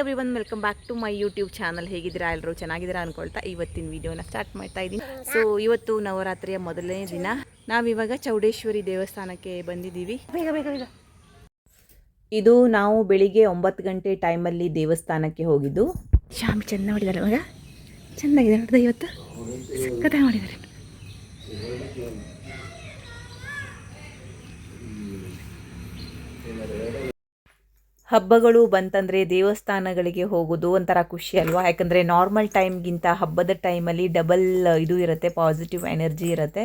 Everyone welcome back to my YouTube channel ಹೇಗಿದ್ದೀರಾ? ಎಲ್ಲರೂ ಚೆನ್ನಾಗಿದ್ದೀರಾ ಅನ್ಕೊಳ್ತಾ ಇವತ್ತಿನ ವಿಡಿಯೋನ ಸ್ಟಾರ್ಟ್ ಮಾಡ್ತಾ ಇದ್ದೀನಿ ಸೊ ಇವತ್ತು ನವರಾತ್ರಿಯ ಮೊದಲನೇ ದಿನ. ನಾವಿವಾಗ ಚೌಡೇಶ್ವರಿ ದೇವಸ್ಥಾನಕ್ಕೆ ಬಂದಿದ್ದೀವಿ. ಬೇಗ ಬೇಗ ಬೇಗ. ಇದು ನಾವು ಬೆಳಿಗ್ಗೆ ಒಂಬತ್ತು ಗಂಟೆ ಟೈಮಲ್ಲಿ ದೇವಸ್ಥಾನಕ್ಕೆ ಹೋಗಿದ್ದು. ಶಾಮಿ ಚೆಂದ ಮಾಡಿದ್ದಾರೆ ಮಗ ಚೆನ್ನಾಗಿದೆ ನೋಡಿದ ಇವತ್ತು. ಕಥೆ ಮಾಡಿದ್ದಾರೆ ಹಬ್ಬಗಳು ಬಂತಂದರೆ ದೇವಸ್ಥಾನಗಳಿಗೆ ಹೋಗೋದು ಒಂಥರ ಖುಷಿ ಅಲ್ವಾ? ಯಾಕಂದರೆ ನಾರ್ಮಲ್ ಟೈಮ್ಗಿಂತ ಹಬ್ಬದ ಟೈಮಲ್ಲಿ ಡಬಲ್ ಇದು ಇರುತ್ತೆ ಪಾಸಿಟಿವ್ ಎನರ್ಜಿ ಇರುತ್ತೆ.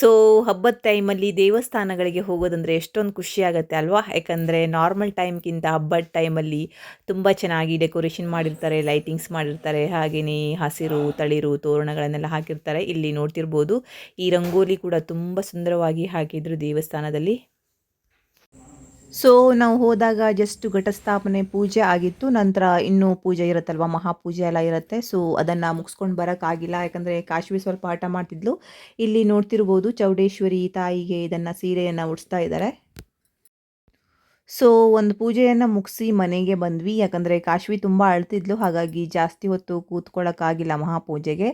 ಸೊ ಹಬ್ಬದ ಟೈಮಲ್ಲಿ ದೇವಸ್ಥಾನಗಳಿಗೆ ಹೋಗೋದಂದರೆ ಎಷ್ಟೊಂದು ಖುಷಿ ಅಲ್ವಾ? ಯಾಕಂದರೆ ನಾರ್ಮಲ್ ಟೈಮ್ಗಿಂತ ಹಬ್ಬದ ಟೈಮಲ್ಲಿ ತುಂಬ ಚೆನ್ನಾಗಿ ಡೆಕೋರೇಷನ್ ಮಾಡಿರ್ತಾರೆ ಲೈಟಿಂಗ್ಸ್ ಮಾಡಿರ್ತಾರೆ. ಹಾಗೆಯೇ ಹಸಿರು, ತಳಿರು, ತೋರಣಗಳನ್ನೆಲ್ಲ ಹಾಕಿರ್ತಾರೆ. ಇಲ್ಲಿ ನೋಡ್ತಿರ್ಬೋದು ಈ ರಂಗೋಲಿ ಕೂಡ ತುಂಬ ಸುಂದರವಾಗಿ ಹಾಕಿದ್ರು ದೇವಸ್ಥಾನದಲ್ಲಿ. ಸೊ ನಾವು ಹೋದಾಗ ಜಸ್ಟ್ ಘಟಸ್ಥಾಪನೆ ಪೂಜೆ ಆಗಿತ್ತು. ನಂತರ ಇನ್ನೂ ಪೂಜೆ ಇರುತ್ತಲ್ವ? ಮಹಾಪೂಜೆ ಎಲ್ಲ ಇರುತ್ತೆ. ಸೊ ಅದನ್ನು ಮುಗಿಸ್ಕೊಂಡು ಬರೋಕ್ಕಾಗಿಲ್ಲ ಯಾಕಂದರೆ ಕಾಶ್ಮೀರ್ ಸ್ವಲ್ಪ ಆಟ ಮಾಡ್ತಿದ್ಲು. ಇಲ್ಲಿ ನೋಡ್ತಿರ್ಬೋದು ಚೌಡೇಶ್ವರಿ ತಾಯಿಗೆ ಇದನ್ನು ಸೀರೆಯನ್ನು ಉಡಿಸ್ತಾ ಇದ್ದಾರೆ ಸೊ, ಒಂದು ಪೂಜೆಯನ್ನು ಮುಗಿಸಿ ಮನೆಗೆ ಬಂದ್ವಿ. ಯಾಕಂದರೆ ಕಾಶ್ವಿ ತುಂಬ ಅಳ್ತಿದ್ಲು. ಹಾಗಾಗಿ ಜಾಸ್ತಿ ಹೊತ್ತು ಕೂತ್ಕೊಳ್ಳೋಕ್ಕಾಗಿಲ್ಲ ಮಹಾಪೂಜೆಗೆ.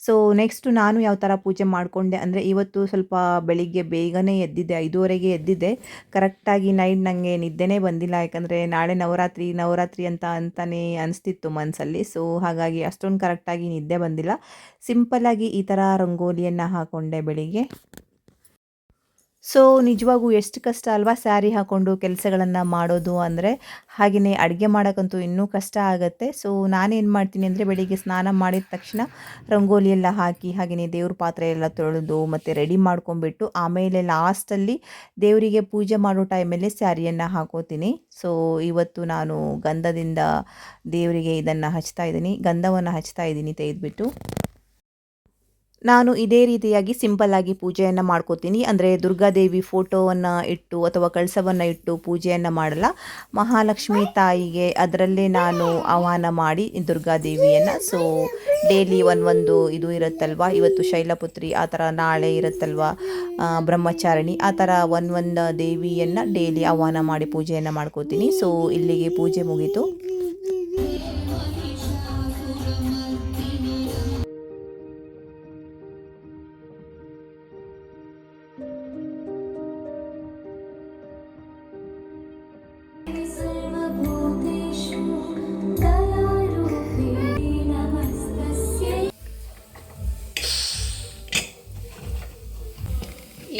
ಸೊ ನೆಕ್ಸ್ಟು ನಾನು ಯಾವ ಥರ ಪೂಜೆ ಮಾಡಿಕೊಂಡೆ ಅಂದರೆ ಇವತ್ತು ಸ್ವಲ್ಪ ಬೆಳಿಗ್ಗೆ ಬೇಗನೆ ಎದ್ದಿದ್ದೆ, ಐದೂವರೆಗೆ ಎದ್ದಿದ್ದೆ. ಕರೆಕ್ಟಾಗಿ ನೈಟ್ ನನಗೆ ನಿದ್ದೆನೇ ಬಂದಿಲ್ಲ. ಯಾಕಂದರೆ ನಾಳೆ ನವರಾತ್ರಿ ನವರಾತ್ರಿ ಅಂತ ಅಂತಲೇ ಅನಿಸ್ತಿತ್ತು ಮನಸ್ಸಲ್ಲಿ ಸೊ, ಹಾಗಾಗಿ ಅಷ್ಟೊಂದು ಕರೆಕ್ಟಾಗಿ ನಿದ್ದೆ ಬಂದಿಲ್ಲ. ಸಿಂಪಲ್ಲಾಗಿ ಈ ಥರ ರಂಗೋಲಿಯನ್ನು ಹಾಕ್ಕೊಂಡೆ ಬೆಳಿಗ್ಗೆ. ಸೊ ನಿಜವಾಗೂ ಎಷ್ಟು ಕಷ್ಟ ಅಲ್ವಾ ಸ್ಯಾರಿ ಹಾಕ್ಕೊಂಡು ಕೆಲಸಗಳನ್ನು ಮಾಡೋದು ಅಂದರೆ? ಹಾಗೆಯೇ ಅಡುಗೆ ಮಾಡೋಕ್ಕಂತೂ ಇನ್ನೂ ಕಷ್ಟ ಆಗುತ್ತೆ. ಸೊ ನಾನೇನು ಮಾಡ್ತೀನಿ ಅಂದರೆ ಬೆಳಿಗ್ಗೆ ಸ್ನಾನ ಮಾಡಿದ ತಕ್ಷಣ ರಂಗೋಲಿ ಎಲ್ಲ ಹಾಕಿ ಹಾಗೆಯೇ ದೇವ್ರ ಪಾತ್ರೆ ಎಲ್ಲ ತೊಳೆದು ಮತ್ತು ರೆಡಿ ಮಾಡ್ಕೊಂಬಿಟ್ಟು ಆಮೇಲೆ ಲಾಸ್ಟಲ್ಲಿ ದೇವರಿಗೆ ಪೂಜೆ ಮಾಡೋ ಟೈಮಲ್ಲಿ ಸ್ಯಾರಿಯನ್ನು ಹಾಕೋತೀನಿ. ಸೊ ಇವತ್ತು ನಾನು ಗಂಧದಿಂದ ದೇವರಿಗೆ ಇದನ್ನು ಹಚ್ತಾ ಇದ್ದೀನಿ, ಗಂಧವನ್ನು ಹಚ್ತಾ ಇದ್ದೀನಿ ತೆಗೆದುಬಿಟ್ಟು. ನಾನು ಇದೇ ರೀತಿಯಾಗಿ ಸಿಂಪಲ್ ಆಗಿ ಪೂಜೆಯನ್ನು ಮಾಡ್ಕೋತೀನಿ. ಅಂದರೆ ದುರ್ಗಾದೇವಿ ಫೋಟೋವನ್ನು ಇಟ್ಟು ಅಥವಾ ಕಳಸವನ್ನು ಇಟ್ಟು ಪೂಜೆಯನ್ನು ಮಾಡಲ್ಲ. ಮಹಾಲಕ್ಷ್ಮಿ ತಾಯಿಗೆ ಅದರಲ್ಲೇ ನಾನು ಆಹ್ವಾನ ಮಾಡಿ ದುರ್ಗಾದೇವಿಯನ್ನು. ಸೊ ಡೈಲಿ ಒಂದೊಂದು ಇದು ಇರುತ್ತಲ್ವ? ಇವತ್ತು ಶೈಲಪುತ್ರಿ, ಆ ಥರ ನಾಳೆ ಇರುತ್ತಲ್ವ? ಬ್ರಹ್ಮಚಾರಿಣಿ, ಆ ಥರ ಒಂದೊಂದು ದೇವಿಯನ್ನು ಡೈಲಿ ಆಹ್ವಾನ ಮಾಡಿ ಪೂಜೆಯನ್ನು ಮಾಡ್ಕೋತೀನಿ. ಸೊ ಇಲ್ಲಿಗೆ ಪೂಜೆ ಮುಗೀತು.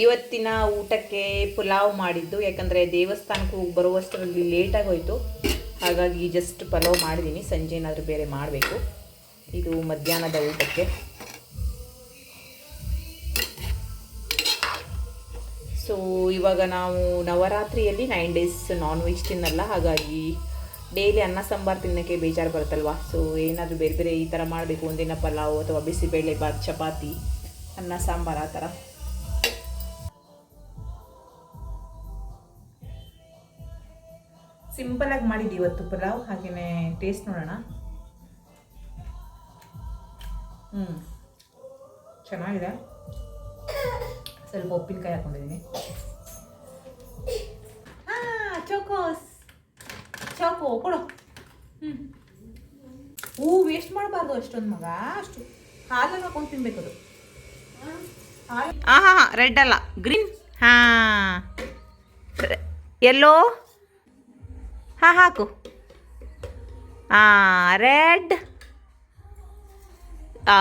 ಇವತ್ತಿನ ಊಟಕ್ಕೆ ಪುಲಾವ್ ಮಾಡಿದ್ದು, ಯಾಕಂದರೆ ದೇವಸ್ಥಾನಕ್ಕೆ ಹೋಗಿ ಬರುವಷ್ಟರಲ್ಲಿ ಲೇಟಾಗಿ ಹೋಯಿತು. ಹಾಗಾಗಿ ಜಸ್ಟ್ ಪಲಾವ್ ಮಾಡಿದ್ದೀನಿ ಸಂಜೆ ಏನಾದರೂ ಬೇರೆ ಮಾಡಬೇಕು. ಇದು ಮಧ್ಯಾಹ್ನದ ಊಟಕ್ಕೆ. ಸೊ ಇವಾಗ ನಾವು ನವರಾತ್ರಿಯಲ್ಲಿ ನೈನ್ ಡೇಸ್ ನಾನ್ ವೆಜ್ ತಿನ್ನಲ್ಲ. ಹಾಗಾಗಿ ಡೈಲಿ ಅನ್ನ ಸಾಂಬಾರು ತಿನ್ನೋಕ್ಕೆ ಬೇಜಾರು ಬರುತ್ತಲ್ವಾ? ಸೊ ಏನಾದರೂ ಬೇರೆ ಬೇರೆ ಈ ಥರ ಮಾಡಬೇಕು. ಒಂದಿನ ಪಲಾವ್ ಅಥವಾ ಬಿಸಿಬೇಳೆ ಬಾತ್ ಚಪಾತಿ, ಅನ್ನ ಸಾಂಬಾರು ಆ ಥರ ಸಿಂಪಲಾಗಿ ಮಾಡಿದ್ದು ಇವತ್ತು ಪಲಾವ್ ಹಾಗೆಯೇ ಟೇಸ್ಟ್ ನೋಡೋಣ. ಹ್ಞೂ ಚೆನ್ನಾಗಿದೆ. ಸ್ವಲ್ಪ ಉಪ್ಪಿನಕಾಯಿ ಹಾಕೊಂಡಿದ್ದೀನಿ ಹಾಂ, ಚೋಕೋಸ್. ಚೋಕೋ, ಕೊಡು. ಹ್ಞೂ ಹೂ ವೇಸ್ಟ್ ಮಾಡಬಾರ್ದು ಅಷ್ಟೊಂದು ಮಗ, ಅಷ್ಟು. ಹಾಲನ್ನು ಹಾಕೊಂಡು ತಿನ್ಬೇಕು ಅದು. ಹಾಂ ಹಾಂ ಹಾಂ ರೆಡ್ ಅಲ್ಲ, ಗ್ರೀನ್. ಹಾಂ. ಎಲ್ಲೋ? ಹಾಂ, ಹಾಕು. ಹಾಂ ರೆಡ್. ಆ,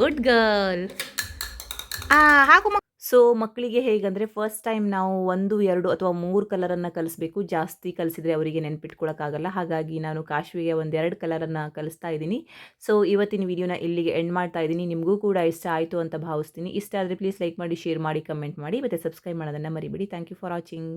ಗುಡ್ ಗರ್ಲ್. ಹಾಕು ಮಕ್ ಸೊ ಮಕ್ಕಳಿಗೆ ಹೇಗಂದರೆ ಫಸ್ಟ್ ಟೈಮ್ ನಾವು ಒಂದು, ಎರಡು ಅಥವಾ ಮೂರು ಕಲರನ್ನು ಕಲಿಸ್ಬೇಕು. ಜಾಸ್ತಿ ಕಲಿಸಿದರೆ ಅವರಿಗೆ ನೆನ್ಪಿಟ್ಕೊಳಕ್ಕಾಗಲ್ಲ. ಹಾಗಾಗಿ ನಾನು ಕಾಶ್ವಿಗೆ ಒಂದು ಎರಡು ಕಲರನ್ನು ಕಲಿಸ್ತಾ ಇದ್ದೀನಿ. ಸೊ ಇವತ್ತಿನ ವಿಡಿಯೋನ ಇಲ್ಲಿಗೆ ಎಂಡ್ ಮಾಡ್ತಾ ಇದ್ದೀನಿ. ನಿಮಗೂ ಕೂಡ ಇಷ್ಟ ಆಯಿತು ಅಂತ ಭಾವಿಸ್ತೀನಿ. ಇಷ್ಟ ಆದರೆ ಪ್ಲೀಸ್ ಲೈಕ್ ಮಾಡಿ ಶೇರ್ ಮಾಡಿ ಕಮೆಂಟ್ ಮಾಡಿ. ಮತ್ತು ಸಬ್ಸ್ಕ್ರೈಬ್ ಮಾಡೋದನ್ನು ಮರಿಬೇಡಿ. Thank you for watching